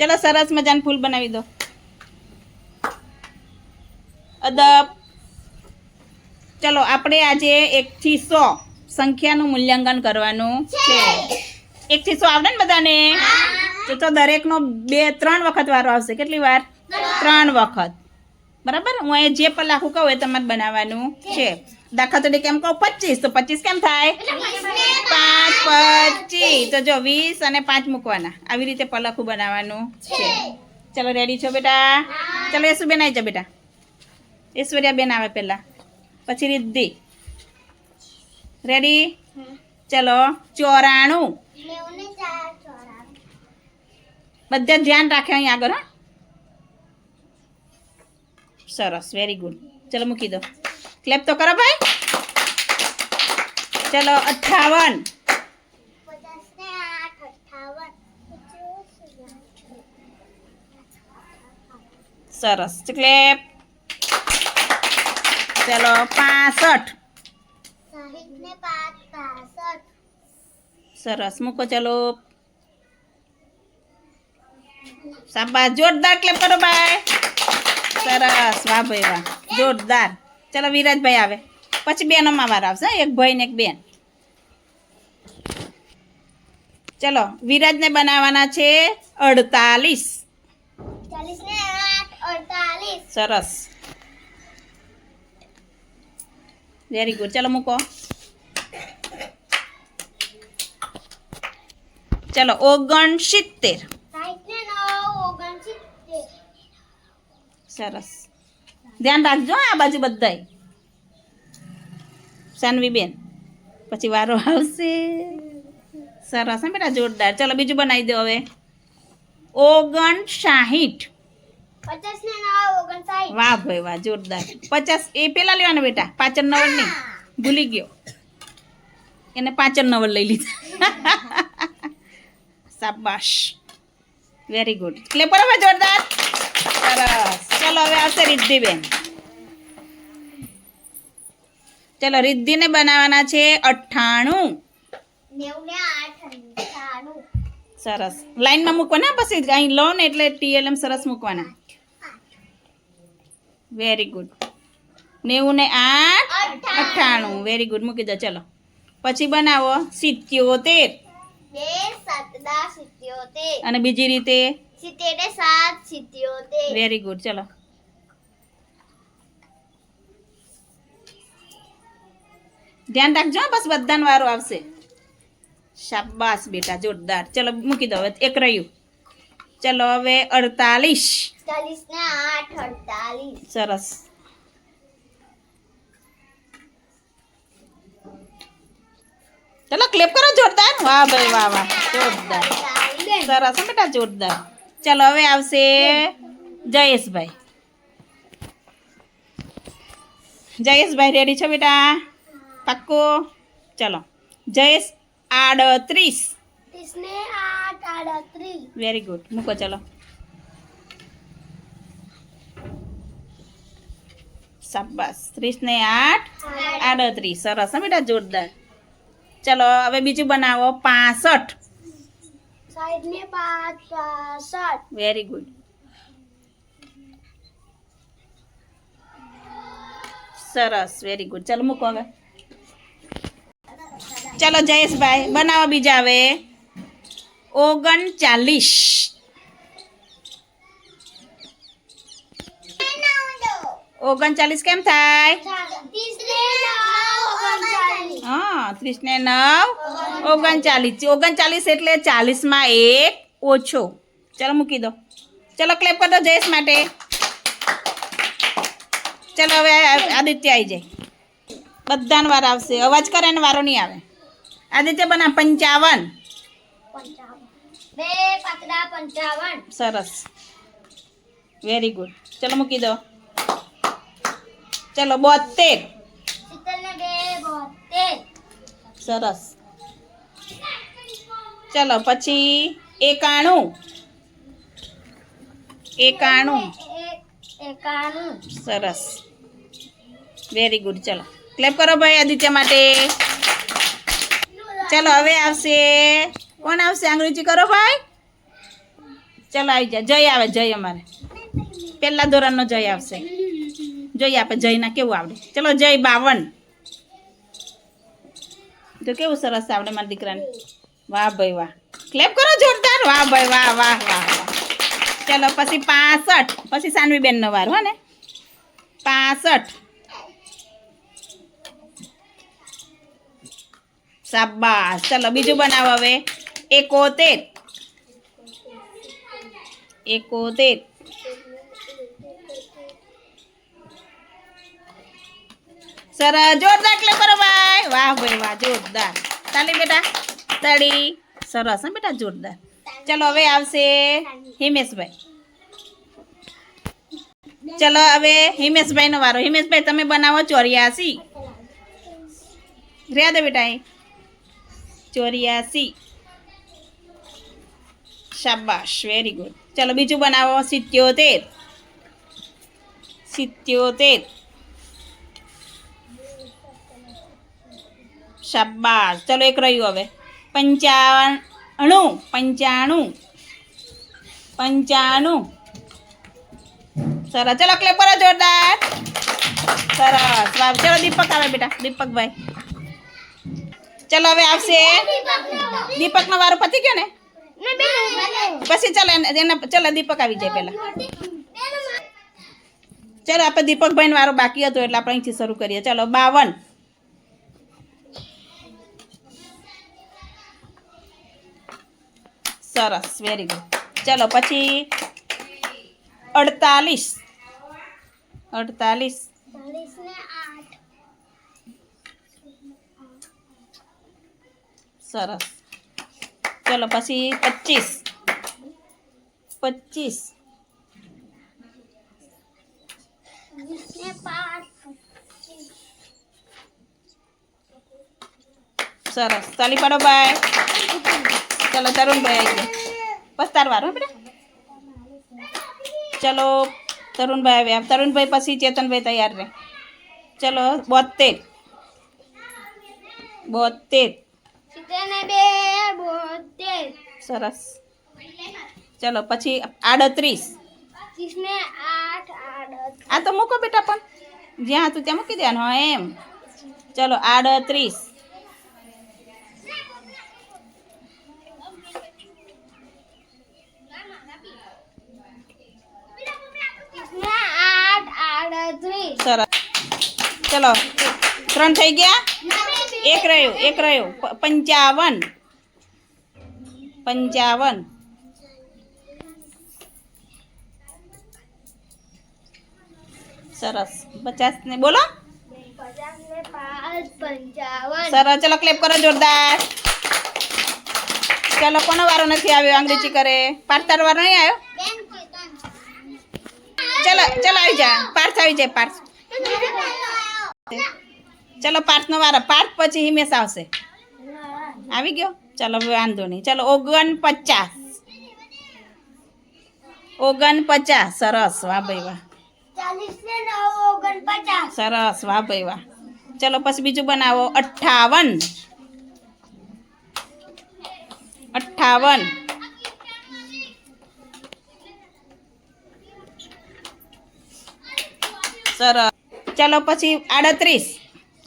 ચલો સરસ મજાનું ફૂલ બનાવી દો. અદબ. ચલો આપણે આજે એકથી સો સંખ્યાનું મૂલ્યાંકન કરવાનું છે. એકથી સો આવડે ને બધાને? તો તો દરેકનો બે ત્રણ વખત વારો આવશે. કેટલી વાર? ત્રણ વખત. બરાબર? હું અહીં જે પણ લાખું કહું એ તમારે બનાવવાનું છે. દાખલા તરીકે કેમ કહું પચીસ. તો પચીસ કેમ થાય? પાંચ. પચીસ. તો જો વીસ અને પાંચ મૂકવાના. આવી રીતે પલખું બનાવવાનું છે. ચલો રેડી છો બેટા? ચલો યશુબેન આવી જાઓ બેટા. ઐશ્વર્યા બેન આવે પહેલા. પછી રિદ્ધિ. રેડી ચલો. ચોરાણું. બધા ધ્યાન રાખે અહીં આગળ, હા. સરસ વેરી ગુડ ચલો મૂકી દો. ક્લેપ તો કરો ભાઈ. ચલો અઠ્ઠાવન સરસ. ક્લેપ ચલો, પાસઠ. સરસ. મૂકો, ચલો. શાબાશ. જોરદાર ક્લેપ કરો, ભાઈ. સરસ. વાહ, ભાઈ, વાહ. જોરદાર. ચલો, વિરાજભાઈ આવે. પછી બેનોમાં વાર આવશે? એક ભાઈ ને એક બેન. ચલો, વિરાજને બનાવવાના છે અડતાલીસ. સરસ. વેરી ગુડ ચલો મૂકો. ચલો ઓગણસિત્તેર. સરસ. ધ્યાન રાખજો આ બાજુ બધાય. સાનવીબેન પછી વારો આવશે. સરસ હા બેટા જોરદાર. ચલો બીજું બનાવી દો હવે. ઓગણ સાહીઠ વાહ ભાઈ વાહ જોરદાર. પચાસ એ પેલા લેવાના બેટા પાચન નવર નહીં. ભૂલી ગયો. એને પાચન નવલ લઈ લીધા. શાબાશ. વેરી ગુડ એટલે બરાબર જોરદાર? સરસ. ચલો હવે આવશે રિદ્ધિબેન. ચલો રિદ્ધિને બનાવવાના છે અઠ્ઠાણું. સરસ. લાઈનમાં મૂકવાના? પછી અહીં લો ને એટલે ટીએલએમ સરસ મૂકવાના. વેરી ગુડ નેવું ને આઠ અઠ્ઠાણું વેરી ગુડ મૂકી દો. ચલો. પછી બનાવો. સિત્યોતેર. અને બીજી રીતે? વેરી ગુડ ચલો. ધ્યાન રાખજો બસ બધાનો વારો આવશે. શાબાશ બેટા જોરદાર. ચલો મૂકી દો. હવે એક રહ્યું. ચલો હવે અડતાલીસ. ચાલીસ ને આઠ અડતાલીસ. સરસ. ચલો ક્લેપ કરો જોરદાર. વાહ ભાઈ વાહ વાહ. જોરદાર. સરસ બેટા જોરદાર. ચલો હવે આવશે જયેશભાઈ. જયેશભાઈ રેડી છો બેટા? પાક્કો? ચલો જયેશ આડત્રીસ. વેરી ગુડ મૂકો ચલો. શાબાશ. ત્રીસ ને આઠ આડત્રીસ. સરસ હા બેટા જોરદાર. ચલો હવે બીજું બનાવો. પાસઠ. સાઠ પાસઠ. વેરી ગુડ સરસ વેરી ગુડ ચાલો મૂકો હવે. ચાલો જયેશભાઈ બનાવો બીજા હવે. ઓગણચાલીસ. ઓગણચાલીસ કેમ થાય ત્રીસ ને નવ ઓગણચાલીસ હા ત્રીસ ને નવ ઓગણચાલીસ ઓગણચાલીસ એટલે ચાલીસમાં એક ઓછો ચાલો મૂકી દો ચલો ક્લેપ કરી દો જયેશ માટે ચલો હવે આ- આદિત્ય આવી જાય બધાનો વાર આવશે અવાજ કરે ને વારો નહીં આવે આદિત્ય બના પંચાવન પંચાવન બે પતરા પંચાવન સરસ વેરી ગુડ ચલો મૂકી દો ચલો બોતેર. સરસ. ચલો પછી એકાણું. એકાણું. એક એકાણું. સરસ. વેરી ગુડ ચલો ક્લેપ કરો ભાઈ આદિત્ય માટે. ચલો હવે આવશે. કોણ આવશે? અંગ્રેજી કરો ભાઈ. ચલો આવી જા. જય આવે જય અમારે. પહેલા ધોરણનો જય આવશે. જોઈએ આપણે જયના કેવું આવડે. ચલો જય બાવન. તો કેવું સરસ આવડે મારા દીકરાને. વાહ ભાઈ વાહ. ક્લેપ કરો જોરદાર. વાહ ભાઈ વાહ વાહ વાહ ચલો પછી પાસઠ. પછી સાનવી બેનનો વાર, હો ને? પાસઠ. શાબાશ. ચલો બીજું બનાવો હવે. એકોતેર. એકોતેર. સરસ જોરદાર એટલે કરો ભાઈ. વાહ ભાઈ, વાહ, જોરદાર. ચાલે બેટા. તાળી. સરસ, હા બેટા, જોરદાર. ચલો, હવે આવશે હિમેશભાઈ. ચલો, હવે હિમેશભાઈનો વારો. હિમેશભાઈ, તમે બનાવો ચોર્યાસી. રહ્યા દે બેટા ચોર્યાસી. શાબાશ વેરી ગુડ ચલો, બીજું બનાવો. સિત્યોતેર. સિત્યોતેર. શાબાશ. ચલો એક રહ્યું હવે. પંચાણું પંચાણું. પંચાણું. સરસ. ચલો ક્લેપ કરો જોરદાર. સરસ. વાવ. ચલો દીપક આવે બેટા. દીપકભાઈ. ચલો હવે આવશે. દીપકનો વારો પતી ગયો ને? પછી ચાલો એના ચલો દીપક આવી જાય પહેલાં. ચલો, આપણે દીપકભાઈનો વારો બાકી હતો એટલે આપણે અહીંથી શરૂ કરીએ. ચાલો, બાવન. સરસ વેરી ગુડ ચલો પછી અડતાલીસ. અડતાલીસ. સરસ. ચલો પછી પચીસ. પચીસ. સરસ. ચાલી પાડો ભાઈ ચલો તરુણભાઈ આવી ગયા. હો બેટા. ચલો તરુણભાઈ આવ્યા. તરુણભાઈ પછી ચેતનભાઈ તૈયાર રહે. ચલો બોતેર. બોતેર. સરસ. ચલો પછી આડત્રીસ. આ તો મૂકો બેટા પણ. જ્યાં હતું ત્યાં મૂકી દેવાનું. એમ. ચલો આડત્રીસ ત્રીસ ને આઠ આડત્રીસ સરસ ચલો ત્રણ થઈ ગયા એક રહ્યું એક રહ્યું પ- પંચાવન પંચાવન સરસ પચાસ ને બોલો પચાસ ને પાંચ પંચાવન સરસ ચલો ક્લેપ કરો જોરદાર ચલો કોનો વારો નથી આવ્યો? અંગ્રેજી કરે. પાર્થ તારો વારો નહીં આવ્યો? ચલો ચલો આવી જા. પાર્થ આવી જાય, પાર્થ. ચલો, પાર્થનો વારો. પાર્થ પછી હિમેશ આવશે. આવી ગયો? ચલો વાંધો નહીં. ચલો ઓગણ પચાસ ઓગણ પચાસ સરસ. વાહ ભાઈ વાહ. સરસ. વાહ ભાઈ વાહ. ચલો, પછી બીજું બનાવો. અઠ્ઠાવન. અઠ્ઠાવન. સરસ ચલો પછી આડત્રીસ.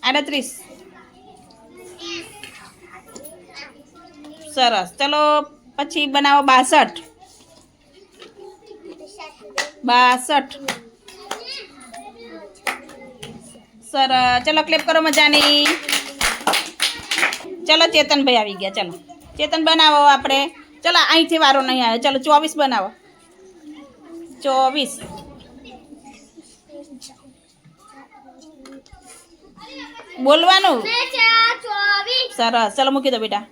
આડત્રીસ. સરસ. ચલો પછી બનાવો બાસઠ. બાસઠ. સરસ ચલો ક્લિપ કરો મજાની. ચલો ચેતનભાઈ આવી ગયા, ચલો. ચેતન બનાવો આપણે. ચલો, અહીંથી વારો નહીં આવે ચલો, ચોવીસ બનાવો. ચોવીસ. બોલવાનું? સરસ. ચલો મૂકી દો બેટા.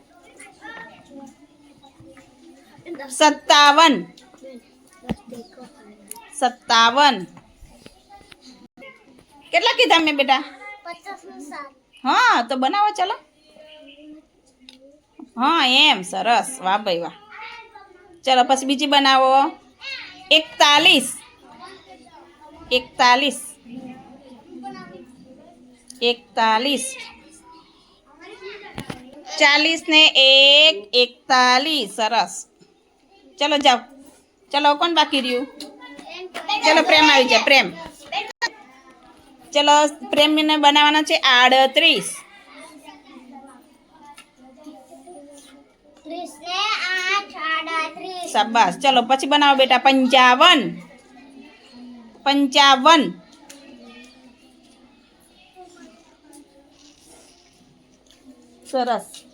સત્તાવન. સત્તાવન. કેટલા કીધા મેં બેટા? હા તો બનાવો ચલો. હા એમ. સરસ. વાહ ભાઈ વાહ. ચલો પછી બીજી બનાવો. એકતાલીસ. એકતાલીસ. એકતાલીસ. ચાલીસ ને એક એકતાલીસ. સરસ. ચલો જાઓ. ચલો કોણ બાકી રહ્યું? ચલો પ્રેમ આવી જાય પ્રેમ. ચલો પ્રેમને બનાવવાના છે આડત્રીસ. શાબાશ. ચલો પછી બનાવો બેટા પંચાવન. પંચાવન. સરસ.